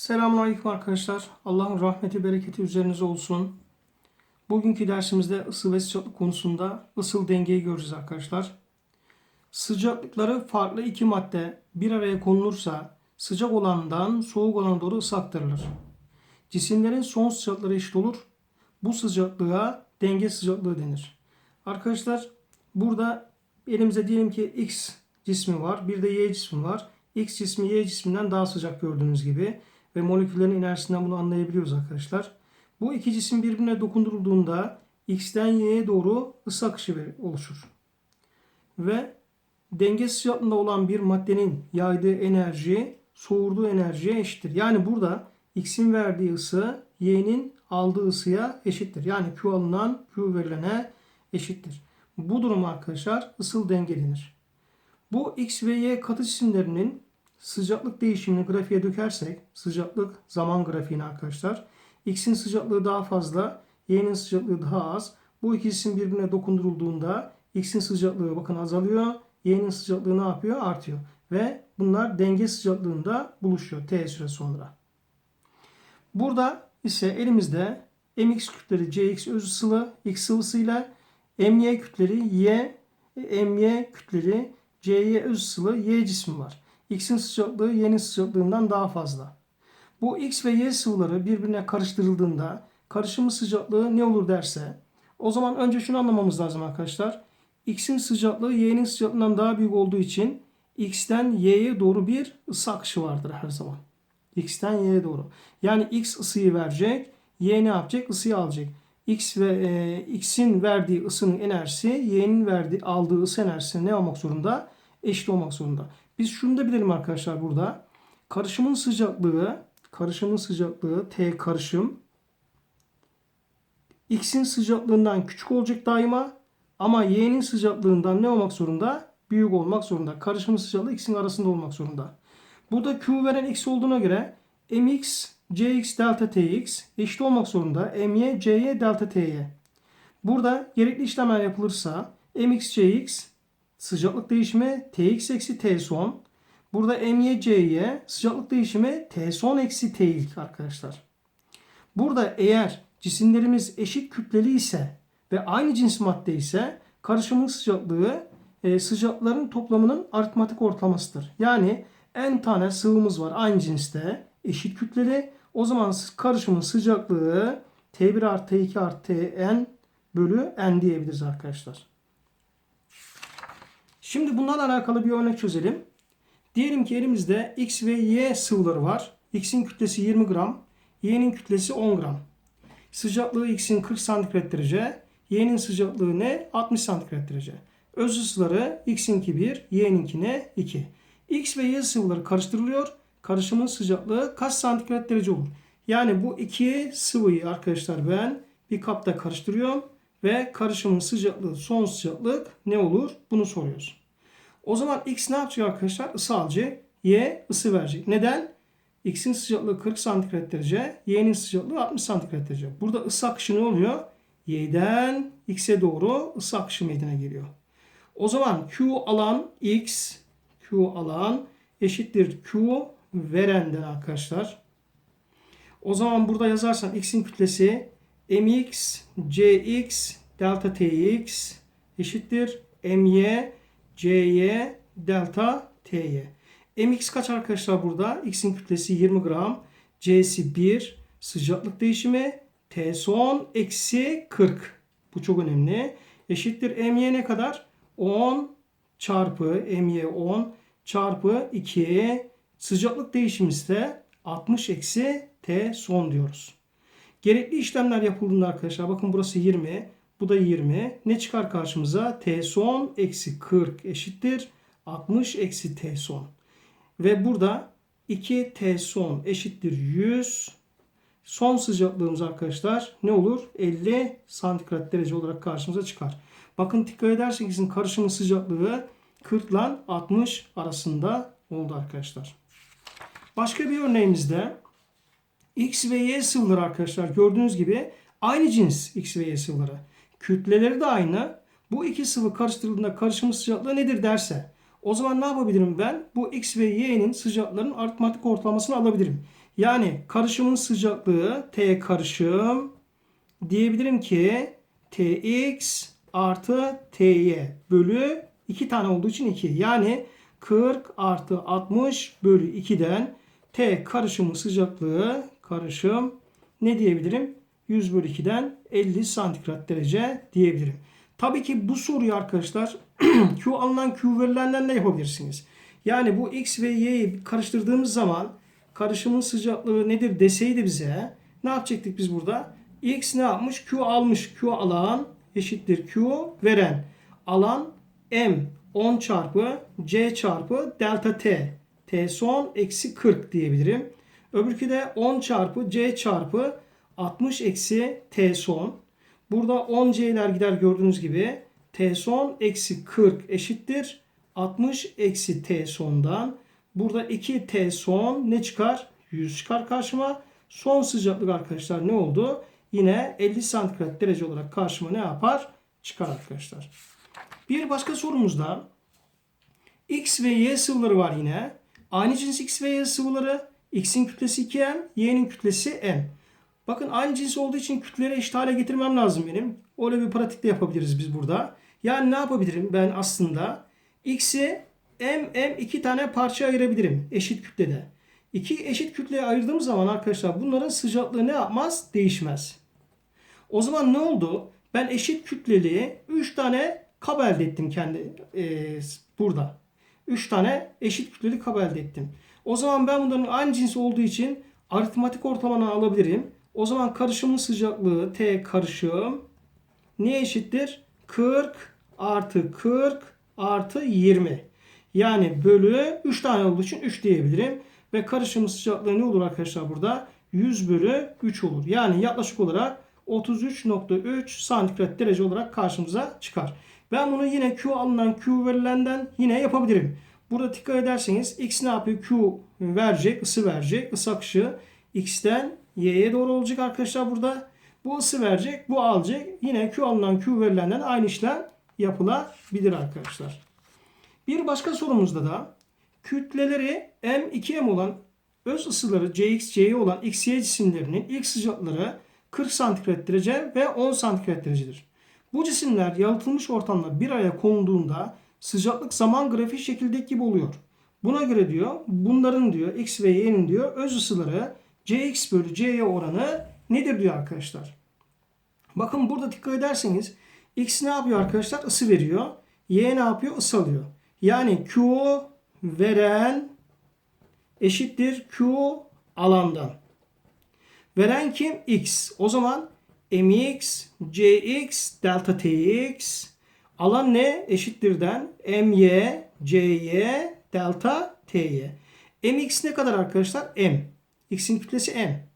Selamünaleyküm arkadaşlar. Allah'ın rahmeti, bereketi üzerinize olsun. Bugünkü dersimizde ısı ve sıcaklık konusunda ısıl dengeyi göreceğiz arkadaşlar. Sıcaklıkları farklı iki madde bir araya konulursa sıcak olandan soğuk olana doğru ısı. Cisimlerin son sıcaklıkları eşit olur. Bu sıcaklığa denge sıcaklığı denir. Arkadaşlar burada elimizde diyelim ki X cismi var. Bir de Y cismi var. X cismi Y cisminden daha sıcak gördüğünüz gibi ve moleküllerin enerjisinden bunu anlayabiliyoruz arkadaşlar. Bu iki cisim birbirine dokundurulduğunda X'ten Y'ye doğru ısı akışı oluşur. Ve denge sıcaklığında olan bir maddenin yaydığı enerji soğurduğu enerjiye eşittir. Yani burada X'in verdiği ısı Y'nin aldığı ısıya eşittir. Yani Q alınan Q verilene eşittir. Bu durum arkadaşlar ısıl denge denir. Bu X ve Y katı cisimlerinin sıcaklık değişimini grafiğe dökersek, sıcaklık zaman grafiğine arkadaşlar, X'in sıcaklığı daha fazla, Y'nin sıcaklığı daha az. Bu iki cisim birbirine dokundurulduğunda X'in sıcaklığı bakın azalıyor, Y'nin sıcaklığı ne yapıyor? Artıyor. Ve bunlar denge sıcaklığında buluşuyor T süre sonra. Burada ise elimizde mx kütleri Cx öz sıvı X sıvısıyla my kütleri Y my kütleri Cy öz sıvı Y cismi var. X'in sıcaklığı Y'nin sıcaklığından daha fazla. Bu X ve Y sıvıları birbirine karıştırıldığında karışımı sıcaklığı ne olur derse o zaman önce şunu anlamamız lazım arkadaşlar. X'in sıcaklığı Y'nin sıcaklığından daha büyük olduğu için X'ten Y'ye doğru bir ısı akışı vardır her zaman. X'ten Y'ye doğru. Yani X ısıyı verecek, Y ne yapacak? Isıyı alacak. X ve e, X'in verdiği ısının enerjisi Y'nin verdiği aldığı ısı enerjisine ne olmak zorunda? Eşit olmak zorunda. Biz şunu da bilelim arkadaşlar burada. Karışımın sıcaklığı, karışımın sıcaklığı T karışım X'in sıcaklığından küçük olacak daima ama Y'nin sıcaklığından ne olmak zorunda? Büyük olmak zorunda. Karışımın sıcaklığı X'in arasında olmak zorunda. Burada Q veren X olduğuna göre mx cx delta tx eşit olmak zorunda my cy delta t'ye. Burada gerekli işlemler yapılırsa mx cx sıcaklık değişimi tx eksi t son. Burada my cy sıcaklık değişimi t son eksi t ilk arkadaşlar. Burada eğer cisimlerimiz eşit kütleli ise ve aynı cins madde ise karışımın sıcaklığı e, sıcaklıkların toplamının aritmatik ortalamasıdır. Yani n tane sıvımız var aynı cinste eşit kütleli. O zaman karışımın sıcaklığı T1 artı T2 artı Tn bölü n diyebiliriz arkadaşlar. Şimdi bunlarla alakalı bir örnek çözelim. Diyelim ki elimizde X ve Y sıvıları var. X'in kütlesi 20 gram, Y'nin kütlesi 10 gram. Sıcaklığı X'in 40 santigrat derece, Y'nin sıcaklığı ne? 60 santigrat derece. Öz ısıları X'inki 1, Y'ninki ne? 2. X ve Y sıvıları karıştırılıyor. Karışımın sıcaklığı kaç santigrat derece olur? Yani bu iki sıvıyı arkadaşlar ben bir kapta karıştırıyorum ve karışımın sıcaklığı son sıcaklık ne olur? Bunu soruyoruz. O zaman X ne yapacak arkadaşlar? Isı alacak. Y ısı verecek. Neden? X'in sıcaklığı 40 santigrat derece, Y'nin sıcaklığı 60 santigrat derece. Burada ısı akışı ne oluyor? Y'den X'e doğru ısı akışı meydana geliyor. O zaman Q alan X, Q alan eşittir Q verenden arkadaşlar. O zaman burada yazarsan X'in kütlesi mx cx delta tx eşittir my cy delta ty. mx kaç arkadaşlar burada? X'in kütlesi 20 gram. C'si 1. Sıcaklık değişimi T son eksi 40. Bu çok önemli. Eşittir my ne kadar? 10 çarpı my 10 çarpı 2 sıcaklık değişimi ise 60 eksi T son diyoruz. Gerekli işlemler yapıldığında arkadaşlar bakın burası 20 bu da 20 ne çıkar karşımıza T son eksi 40 eşittir 60 eksi T son. Ve burada 2 T son eşittir 100 son sıcaklığımız arkadaşlar ne olur? 50 santigrat derece olarak karşımıza çıkar. Bakın dikkat ederseniz karışımın sıcaklığı 40 ile 60 arasında oldu arkadaşlar. Başka bir örneğimizde X ve Y sıvıları arkadaşlar gördüğünüz gibi aynı cins X ve Y sıvıları. Kütleleri de aynı. Bu iki sıvı karıştırıldığında karışımın sıcaklığı nedir derse O zaman ne yapabilirim ben? Bu x ve y'nin sıcaklarının aritmatik ortalamasını alabilirim. Yani karışımın sıcaklığı T karışım diyebilirim ki Tx artı Ty bölü 2 tane olduğu için 2. Yani 40 artı 60 bölü 2'den T karışımın sıcaklığı karışım ne diyebilirim? 100 bölü 2'den 50 santigrat derece diyebilirim. Tabii ki bu soruyu arkadaşlar Q alınan Q verilenden de yapabilirsiniz. Yani bu X ve Y'yi karıştırdığımız zaman karışımın sıcaklığı nedir deseydi bize ne yapacaktık biz burada? X ne yapmış? Q almış. Q alan eşittir Q veren. Alan M 10 çarpı C çarpı delta T. T son eksi 40 diyebilirim. Öbürkü de 10 çarpı C çarpı 60 eksi T son. Burada 10 C'ler gider gördüğünüz gibi. T son eksi 40 eşittir. 60 eksi T sondan. Burada 2 T son ne çıkar? 100 çıkar karşıma. Son sıcaklık arkadaşlar ne oldu? Yine 50 santigrat derece olarak karşıma ne yapar? Çıkar arkadaşlar. Bir başka sorumuzda X ve Y sıvıları var yine. Aynı cins X ve Y sıvıları. X'in kütlesi 2M, Y'nin kütlesi M. Bakın aynı cins olduğu için kütleleri eşit hale getirmem lazım benim. Öyle bir pratikte yapabiliriz biz burada. Yani ne yapabilirim ben aslında? X'i M, M iki tane parça ayırabilirim eşit kütlede. İki eşit kütleye ayırdığım zaman arkadaşlar bunların sıcaklığı ne yapmaz? Değişmez. O zaman ne oldu? Ben eşit kütleli 3 tane kap elde ettim kendi e, burada. 3 tane eşit kütleli kap elde ettim. O zaman ben bunların aynı cins olduğu için aritmatik ortalamanı alabilirim. O zaman karışımın sıcaklığı T karışım ne eşittir? 40 artı 40 artı 20. Yani bölü 3 tane olduğu için 3 diyebilirim. Ve karışımın sıcaklığı ne olur arkadaşlar burada? 100 bölü 3 olur. Yani yaklaşık olarak 33.3 santigrat derece olarak karşımıza çıkar. Ben bunu yine Q alınan Q verilenden yine yapabilirim. Burada dikkat ederseniz X ne yapıyor? Q verecek, ısı verecek. Isı akışı X'ten Y'ye doğru olacak arkadaşlar burada. Bu ısı verecek, bu alacak. Yine Q alınan Q verilenden aynı işlem yapılabilir arkadaşlar. Bir başka sorumuzda da kütleleri M2M olan öz ısıları CX, CY olan XY cisimlerinin ilk sıcaklıkları 40 santigrat derece ve 10 santigrat derecedir. Bu cisimler yalıtılmış ortamda bir araya konulduğunda sıcaklık zaman grafiği şekildeki gibi oluyor. Buna göre diyor bunların diyor X ve Y'nin diyor öz ısıları Cx bölü Cy oranı nedir diyor arkadaşlar. Bakın burada dikkat ederseniz X ne yapıyor arkadaşlar? Isı veriyor. Y ne yapıyor? Isı alıyor. Yani Q veren eşittir Q alandan. Veren kim? X. O zaman mx, cx, delta tx alan ne? Eşittirden my, cy, delta ty. mx ne kadar arkadaşlar? m. x'in kütlesi m.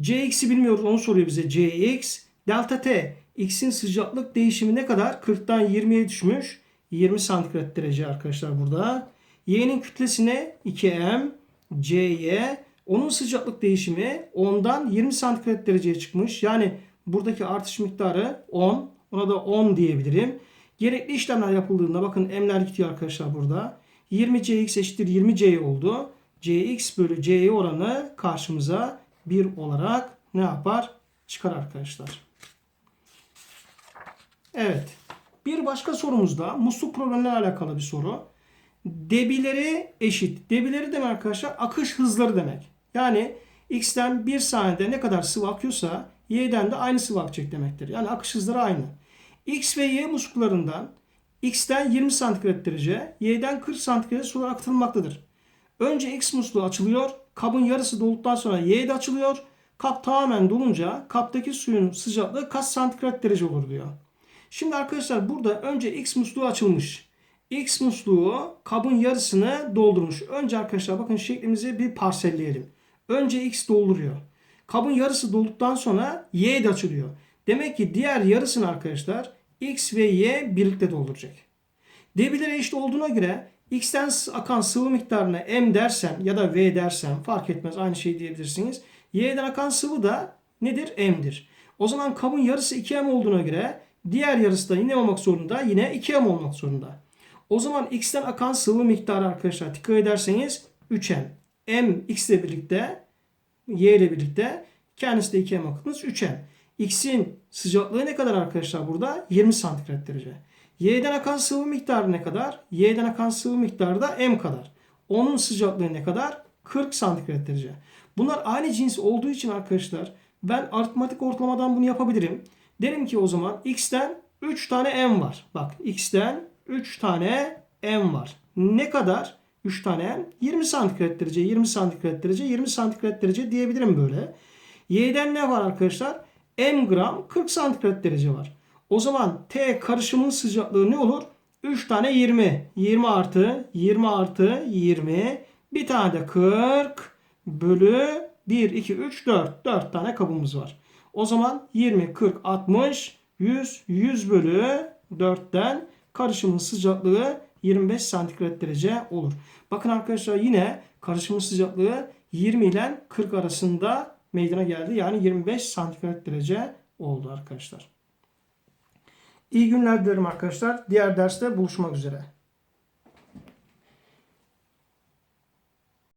cx'i bilmiyoruz onu soruyor bize. cx, delta t. x'in sıcaklık değişimi ne kadar? 40'tan 20'ye düşmüş. 20 santigrat derece arkadaşlar burada. y'nin kütlesi ne? 2m, cy, onun sıcaklık değişimi 10'dan 20 santigrat dereceye çıkmış. Yani buradaki artış miktarı 10. Ona da 10 diyebilirim. Gerekli işlemler yapıldığında bakın m'ler gidiyor arkadaşlar burada. 20cx eşittir 20c oldu. Cx bölü c'ye oranı karşımıza 1 olarak ne yapar? Çıkar arkadaşlar. Evet. Bir başka sorumuzda musluk problemlerle alakalı bir soru. Debileri eşit. Debileri demek arkadaşlar akış hızları demek. Yani x'ten 1 saniyede ne kadar sıvı akıyorsa y'den de aynı sıvı akacak demektir. Yani akış hızları aynı. x ve y musluklarından x'ten 20 santigrat derece, y'den 40 santigrat sular akıtılmaktadır. Önce x musluğu açılıyor. Kabın yarısı dolduktan sonra y de açılıyor. Kap tamamen dolunca kaptaki suyun sıcaklığı kaç santigrat derece olur diyor. Şimdi arkadaşlar burada önce x musluğu açılmış. X musluğu kabın yarısını doldurmuş. Önce arkadaşlar bakın şeklimizi bir parselleyelim. Önce X dolduruyor. Kabın yarısı dolduktan sonra Y de açılıyor. Demek ki diğer yarısını arkadaşlar X ve Y birlikte dolduracak. Debileri eşit olduğuna göre X'ten akan sıvı miktarına M dersem ya da V dersem fark etmez aynı şey diyebilirsiniz. Y'den akan sıvı da nedir? M'dir. O zaman kabın yarısı 2M olduğuna göre diğer yarısı da yine olmak zorunda. Yine 2M olmak zorunda. O zaman x'ten akan sıvı miktarı arkadaşlar dikkat ederseniz 3m. m x ile birlikte y ile birlikte kendisi de 2m akımız 3m. X'in sıcaklığı ne kadar arkadaşlar burada? 20 santigrat derece. Y'den akan sıvı miktarı ne kadar? Y'den akan sıvı miktarı da m kadar. Onun sıcaklığı ne kadar? 40 santigrat derece. Bunlar aynı cins olduğu için arkadaşlar ben aritmatik ortalamadan bunu yapabilirim. Derim ki o zaman x'ten 3 tane m var. Bak x'ten 3 tane m var. Ne kadar? 3 tane m 20 santigrat derece, 20 santigrat derece, 20 santigrat derece diyebilirim böyle. Y'den ne var arkadaşlar? M gram 40 santigrat derece var. O zaman T karışımın sıcaklığı ne olur? 3 tane 20. 20 artı 20 artı 20. Bir tane de 40 bölü 1, 2, 3, 4. 4 tane kabımız var. O zaman 20, 40, 60, 100, 100 bölü 4'ten karışımın sıcaklığı 25 santigrat derece olur. Bakın arkadaşlar yine karışımın sıcaklığı 20 ile 40 arasında meydana geldi. Yani 25 santigrat derece oldu arkadaşlar. İyi günler dilerim arkadaşlar. Diğer derste buluşmak üzere.